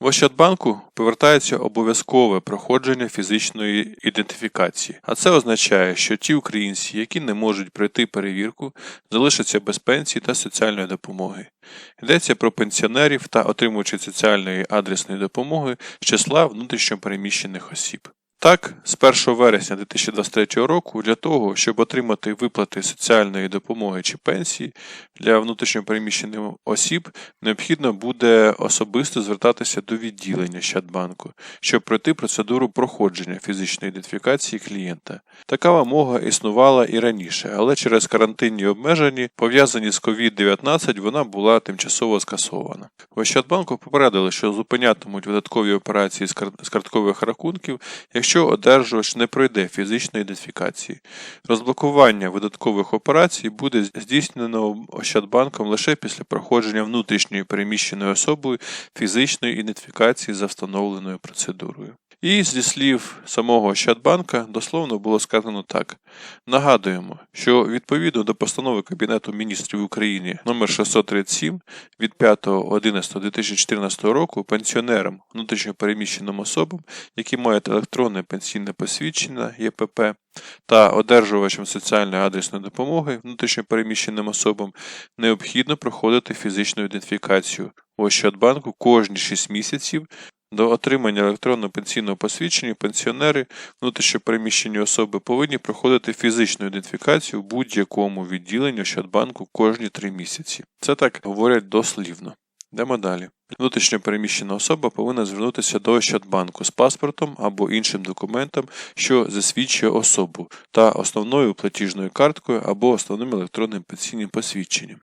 В Ощадбанку повертається обов'язкове проходження фізичної ідентифікації, а це означає, що ті українці, які не можуть пройти перевірку, залишаться без пенсії та соціальної допомоги. Йдеться про пенсіонерів та отримувачів соціальної адресної допомоги з числа внутрішньопереміщених осіб. Так, з 1 вересня 2023 року для того, щоб отримати виплати соціальної допомоги чи пенсії для внутрішньопереміщених осіб, необхідно буде особисто звертатися до відділення Щадбанку, щоб пройти процедуру проходження фізичної ідентифікації клієнта. Така вимога існувала і раніше, але через карантинні обмеження, пов'язані з COVID-19, вона була тимчасово скасована. В Ощадбанку попередили, що зупинятимуть видаткові операції з карткових рахунків, якщо одержувач не пройде фізичної ідентифікації. Розблокування видаткових операцій буде здійснено Ощадбанком лише після проходження внутрішньої переміщеною особою фізичної ідентифікації за встановленою процедурою. І зі слів самого Ощадбанка дословно було сказано так: нагадуємо, що відповідно до постанови Кабінету міністрів України номер 637 від 5.11.2014 року пенсіонерам, внутрішньопереміщеним особам, які мають електронне пенсійне посвідчення ЄПП та одержувачам соціальної адресної допомоги внутрішньопереміщеним особам необхідно проходити фізичну ідентифікацію у Ощадбанку кожні 6 місяців до отримання електронного пенсійного посвідчення пенсіонери внутрішньопереміщені особи повинні проходити фізичну ідентифікацію в будь-якому відділенні Ощадбанку кожні 3 місяці. Це так говорять дослівно. Йдемо далі. Внутрішньо переміщена особа повинна звернутися до Ощадбанку з паспортом або іншим документом, що засвідчує особу, та основною платіжною карткою або основним електронним пенсійним посвідченням.